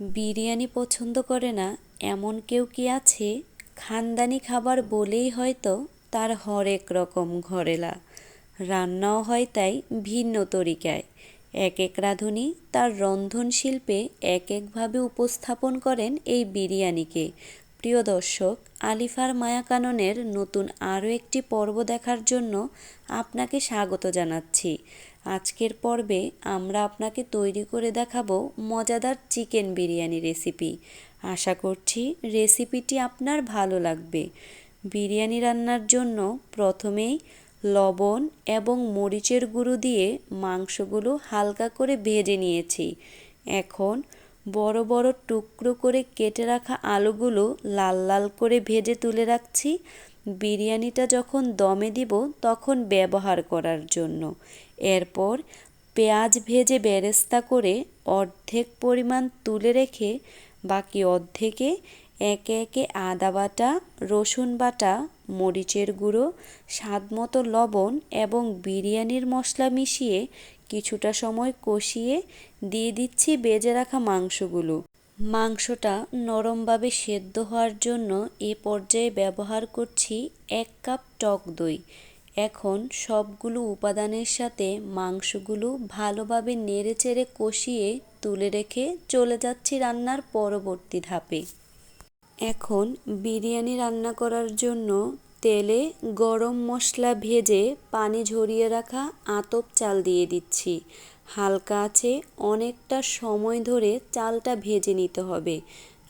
বিরিয়ানি পছন্দ করে না, এমন কেউ কি আছে? খানদানি খাবার বলেই হয়তো তার হরেক রকম ঘরেলা। রান্নাও হয় তাই ভিন্ন তরিকায়। এক এক রাঁধুনি তার রন্ধনশিল্পে এক একভাবে উপস্থাপন করেন এই বিরিয়ানিকে। প্রিয় দর্শক, আলিফার মায়াকাননের নতুন আরও একটি পর্ব দেখার জন্য আপনাকে স্বাগত জানাচ্ছি। আজকের পর্বে আমরা আপনাকে তৈরি করে দেখাবো মজাদার চিকেন বিরিয়ানি রেসিপি। আশা করছি রেসিপিটি আপনার ভালো লাগবে। বিরিয়ানি রান্নার জন্য প্রথমেই লবণ এবং মরিচের গুঁড়ো দিয়ে মাংসগুলো হালকা করে ভেজে নিয়েছি। এখন বড় বড় টুকরো করে কেটে রাখা আলুগুলো লাল লাল করে ভেজে তুলে রাখছি। বিরিয়ানিটা যখন দমে দিব, তখন ব্যবহার করার জন্য। এরপর পেঁয়াজ ভেজে বেরেস্তা করে অর্ধেক পরিমাণ তুলে রেখে বাকি অর্ধেকে একে একে আদা বাটা, রসুন বাটা, মরিচের গুঁড়ো, স্বাদ মতো লবণ এবং বিরিয়ানির মশলা মিশিয়ে কিছুটা সময় কষিয়ে দিয়ে দিচ্ছি বেজে রাখা মাংসগুলো। মাংসটা নরমভাবে সেদ্ধ হওয়ার জন্য এ পর্যায়ে ব্যবহার করছি এক কাপ টক দই। এখন সবগুলো উপাদানের সাথে মাংসগুলো ভালোভাবে নেড়েচেড়ে কষিয়ে তুলে রেখে চলে যাচ্ছি রান্নার পরবর্তী ধাপে। এখন বিরিয়ানি রান্না করার জন্য তেলে গরম মশলা ভেজে পানি ঝরিয়ে রাখা আতপ চাল দিয়ে দিচ্ছি। হালকা আছে, অনেকটা সময় ধরে চালটা ভেজে নিতে হবে।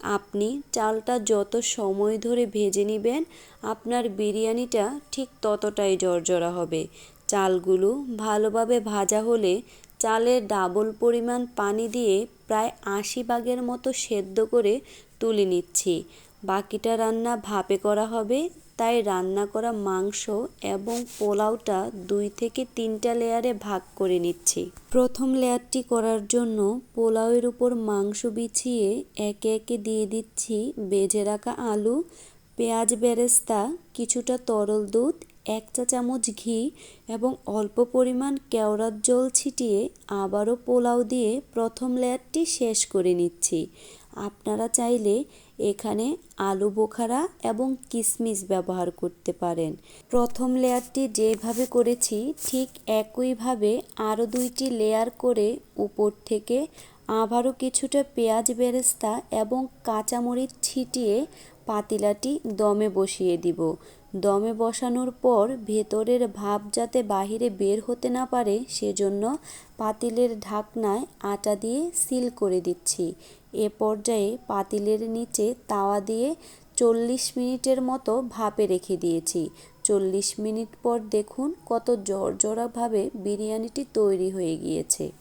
আপনি চালটা যত সময় ধরে ভেজে নেবেন, আপনার বিরিয়ানিটা ঠিক ততটাই জর্জরা হবে। চালগুলো ভালোভাবে ভাজা হলে চালের ডাবল পরিমাণ পানি দিয়ে প্রায় আশি ভাগের মতো সেদ্ধ করে তুলে নিচ্ছি। বাকিটা রান্না ভাপে করা হবে, তাই রান্না করা মাংস এবং পোলাওটা দুই থেকে তিনটা লেয়ারে ভাগ করে নিচ্ছি। প্রথম লেয়ারটি করার জন্য পোলাওয়ের উপর মাংস বিছিয়ে একে একে দিয়ে দিচ্ছি বেজে রাখা আলু, পেঁয়াজ বেরেস্তা, কিছুটা তরল দুধ এক চা চামচ ঘি এবং অল্প পরিমাণ কেওড়ার জল ছিটিয়ে আবারও পোলাও দিয়ে প্রথম লেয়ারটি শেষ করে নিচ্ছি। আপনারা চাইলে এখানে আলু বোখারা এবং কিশমিশ ব্যবহার করতে পারেন। প্রথম লেয়ারটি যেভাবে করেছি, ঠিক একইভাবে আরও দুইটি লেয়ার করে উপর থেকে আবারও কিছুটা পেঁয়াজ বেরেস্তা এবং কাঁচামরিচ ছিটিয়ে পাতিলাটি দমে বসিয়ে দিব। দমে বসানোর পর ভেতরের ভাপ যাতে বাহিরে বের হতে না পারে, সেজন্য পাতিলের ঢাকনায় আটা দিয়ে সিল করে দিচ্ছি। এ পর্যায়ে পাতিলের নিচে তাওয়া দিয়ে চল্লিশ মিনিটের মতো ভাপে রেখে দিয়েছি। চল্লিশ মিনিট পর দেখুন কত জর্জরাভাবে বিরিয়ানিটি তৈরি হয়ে গিয়েছে।